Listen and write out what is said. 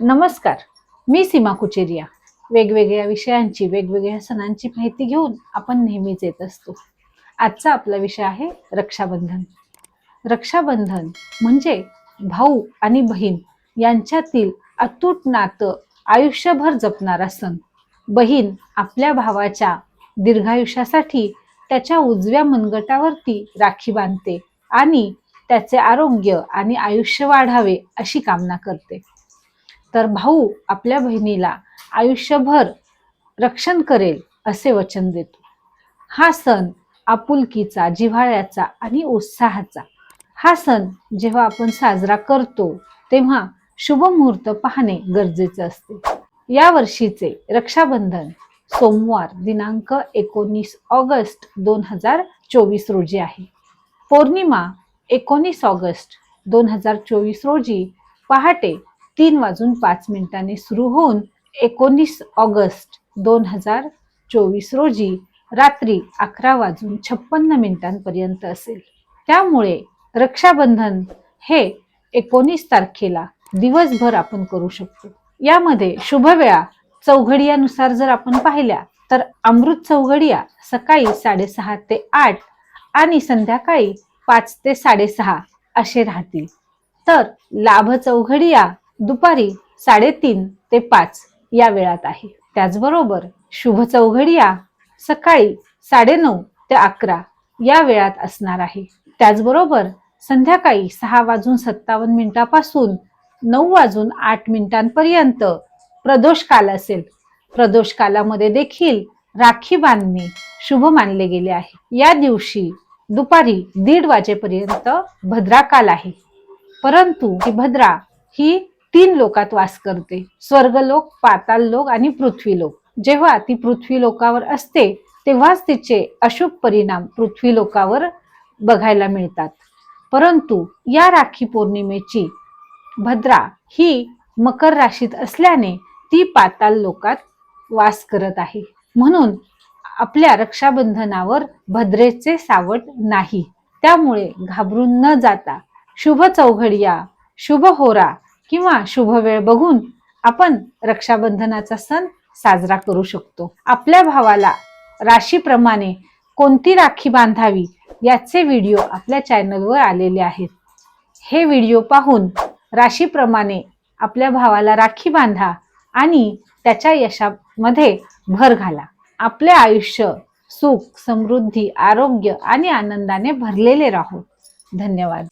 नमस्कार मी सीमा कुचेरिया. वेगवेगळ्या विषयांची वेगवेगळ्या सणांची माहिती घेऊन आपण नेहमीच येत असतो. आजचा आपला विषय आहे रक्षाबंधन. रक्षाबंधन म्हणजे भाऊ आणि बहीण यांच्यातील अतूट नातं आयुष्यभर जपणारा सण. बहीण आपल्या भावाच्या दीर्घायुष्यासाठी त्याच्या उजव्या मनगटावरती राखी बांधते आणि त्याचे आरोग्य आणि आयुष्य वाढावे अशी कामना करते. तर भाऊ आपल्या बहिणीला आयुष्यभर रक्षण करेल असे वचन देतो. हा सण आपुलकीचा जिव्हाळ्याचा आणि उत्साहाचा. हा सण जेव्हा आपण साजरा करतो तेव्हा शुभ मुहूर्त पाहणे गरजेचे असते. या वर्षीचे रक्षाबंधन सोमवार दिनांक एकोणीस ऑगस्ट दोन हजार चोवीस रोजी आहे. पौर्णिमा एकोणीस ऑगस्ट दोन हजार चोवीस रोजी पहाटे तीन वाजून पाच मिनिटांनी सुरू होऊन एकोणीस ऑगस्ट दोन हजार चोवीस रोजी रात्री अकरा वाजून छप्पन्न मिनिटांपर्यंत असेल. त्यामुळे रक्षाबंधन हे एकोणीस तारखेला दिवसभर आपण करू शकतो. यामध्ये शुभवेळा चौघडियानुसार जर आपण पाहिल्या तर अमृत चौघडिया सकाळी साडेसहा ते आठ आणि संध्याकाळी पाच ते साडेसहा असे राहतील. तर लाभ चौघडिया दुपारी साडेतीन ते पाच या वेळात आहे. त्याचबरोबर शुभ चौघडिया सकाळी साडेनऊ ते अकरा या वेळात असणार आहे. त्याचबरोबर संध्याकाळी सहा वाजून सत्तावन्न मिनिटापासून नऊ वाजून आठ मिनिटांपर्यंत प्रदोष काल असेल. प्रदोष कालामध्ये देखील राखी बांधणे शुभ मानले गेले आहे. या दिवशी दुपारी दीड वाजेपर्यंत भद्रा काल आहे. परंतु ही भद्रा ही तीन लोकात वास करते. स्वर्गलोक पाताल लोक आणि पृथ्वी लोक. जेव्हा ती पृथ्वी लोकावर असते तेव्हाच तिचे अशुभ परिणाम पृथ्वी लोकावर बघायला मिळतात. परंतु या राखी पौर्णिमेची भद्रा ही मकर राशीत असल्याने ती पाताल लोकात वास करत आहे. म्हणून आपल्या रक्षाबंधनावर भद्रेचे सावट नाही. त्यामुळे घाबरून न जाता शुभ चौघडिया शुभ होरा किंवा शुभ वेळ बघून आपण रक्षाबंधनाचा सण साजरा करू शकतो. आपल्या भावाला राशीप्रमाणे कोणती राखी बांधावी याचे व्हिडिओ आपल्या चॅनलवर आलेले आहेत. हे व्हिडिओ पाहून राशीप्रमाणे आपल्या भावाला राखी बांधा आणि त्याच्या यशामध्ये भर घाला. आपले आयुष्य सुख समृद्धी आरोग्य आणि आनंदाने भरलेले राहो. धन्यवाद.